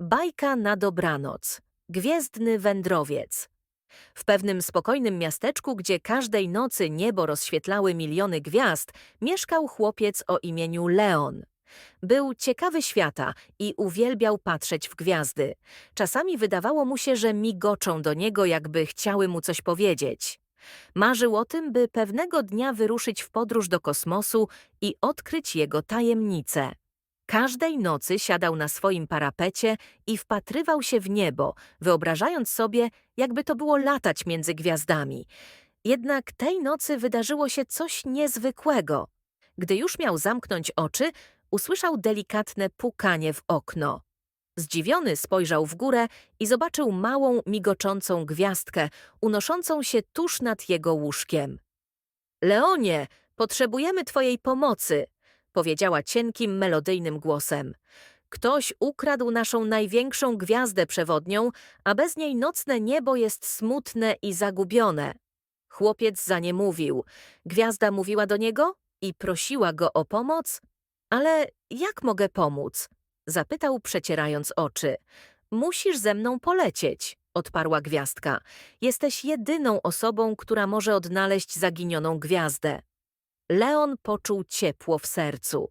Bajka na dobranoc. Gwiezdny wędrowiec. W pewnym spokojnym miasteczku, gdzie każdej nocy niebo rozświetlały miliony gwiazd, mieszkał chłopiec o imieniu Leon. Był ciekawy świata i uwielbiał patrzeć w gwiazdy. Czasami wydawało mu się, że migoczą do niego, jakby chciały mu coś powiedzieć. Marzył o tym, by pewnego dnia wyruszyć w podróż do kosmosu i odkryć jego tajemnice. Każdej nocy siadał na swoim parapecie i wpatrywał się w niebo, wyobrażając sobie, jakby to było latać między gwiazdami. Jednak tej nocy wydarzyło się coś niezwykłego. Gdy już miał zamknąć oczy, usłyszał delikatne pukanie w okno. Zdziwiony spojrzał w górę i zobaczył małą, migoczącą gwiazdkę, unoszącą się tuż nad jego łóżkiem. Leonie, potrzebujemy twojej pomocy, powiedziała cienkim, melodyjnym głosem. Ktoś ukradł naszą największą gwiazdę przewodnią, a bez niej nocne niebo jest smutne i zagubione. Chłopiec za nie mówił. Gwiazda mówiła do niego i prosiła go o pomoc. Ale jak mogę pomóc? Zapytał, przecierając oczy. Musisz ze mną polecieć, odparła gwiazdka. Jesteś jedyną osobą, która może odnaleźć zaginioną gwiazdę. Leon poczuł ciepło w sercu.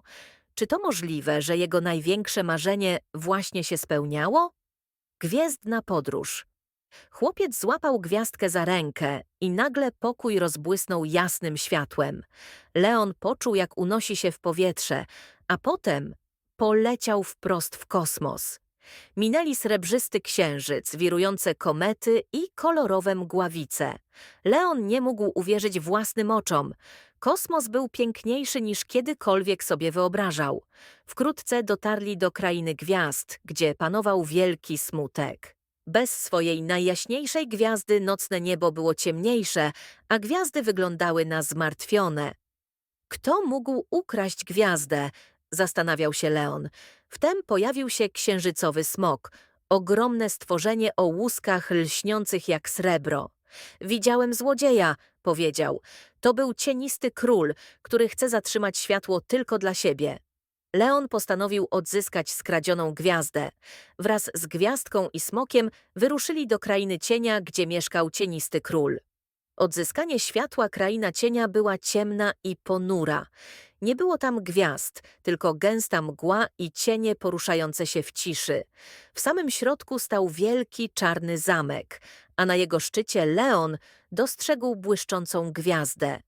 Czy to możliwe, że jego największe marzenie właśnie się spełniało? Gwiezdna podróż. Chłopiec złapał gwiazdkę za rękę i nagle pokój rozbłysnął jasnym światłem. Leon poczuł, jak unosi się w powietrze, a potem poleciał wprost w kosmos. Minęli srebrzysty księżyc, wirujące komety i kolorowe mgławice. Leon nie mógł uwierzyć własnym oczom. Kosmos był piękniejszy niż kiedykolwiek sobie wyobrażał. Wkrótce dotarli do krainy gwiazd, gdzie panował wielki smutek. Bez swojej najjaśniejszej gwiazdy nocne niebo było ciemniejsze, a gwiazdy wyglądały na zmartwione. Kto mógł ukraść gwiazdę? Zastanawiał się Leon. Wtem pojawił się księżycowy smok, ogromne stworzenie o łuskach lśniących jak srebro. Widziałem złodzieja, powiedział. To był cienisty król, który chce zatrzymać światło tylko dla siebie. Leon postanowił odzyskać skradzioną gwiazdę. Wraz z gwiazdką i smokiem wyruszyli do krainy cienia, gdzie mieszkał cienisty król. Odzyskanie światła kraina cienia była ciemna i ponura. Nie było tam gwiazd, tylko gęsta mgła i cienie poruszające się w ciszy. W samym środku stał wielki czarny zamek, a na jego szczycie Leon dostrzegł błyszczącą gwiazdę.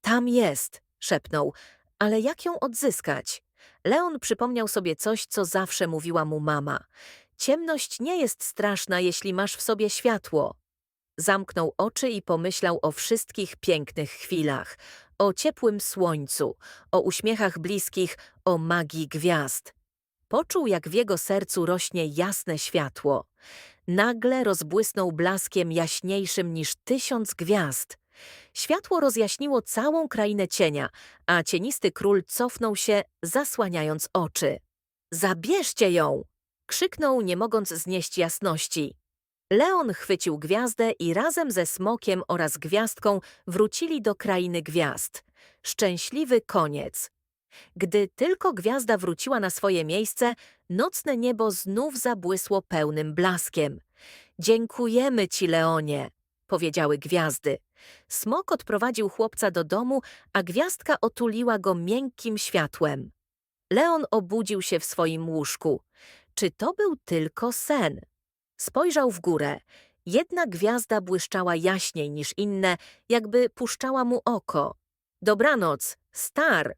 Tam jest, szepnął, ale jak ją odzyskać? Leon przypomniał sobie coś, co zawsze mówiła mu mama. Ciemność nie jest straszna, jeśli masz w sobie światło. Zamknął oczy i pomyślał o wszystkich pięknych chwilach, o ciepłym słońcu, o uśmiechach bliskich, o magii gwiazd. Poczuł, jak w jego sercu rośnie jasne światło. Nagle rozbłysnął blaskiem jaśniejszym niż tysiąc gwiazd. Światło rozjaśniło całą krainę cienia, a cienisty król cofnął się, zasłaniając oczy. Zabierzcie ją! krzyknął, nie mogąc znieść jasności. Leon chwycił gwiazdę i razem ze smokiem oraz gwiazdką wrócili do krainy gwiazd. Szczęśliwy koniec. Gdy tylko gwiazda wróciła na swoje miejsce, nocne niebo znów zabłysło pełnym blaskiem. Dziękujemy ci, Leonie, powiedziały gwiazdy. Smok odprowadził chłopca do domu, a gwiazdka otuliła go miękkim światłem. Leon obudził się w swoim łóżku. Czy to był tylko sen? Spojrzał w górę. Jedna gwiazda błyszczała jaśniej niż inne, jakby puszczała mu oko. Dobranoc, star,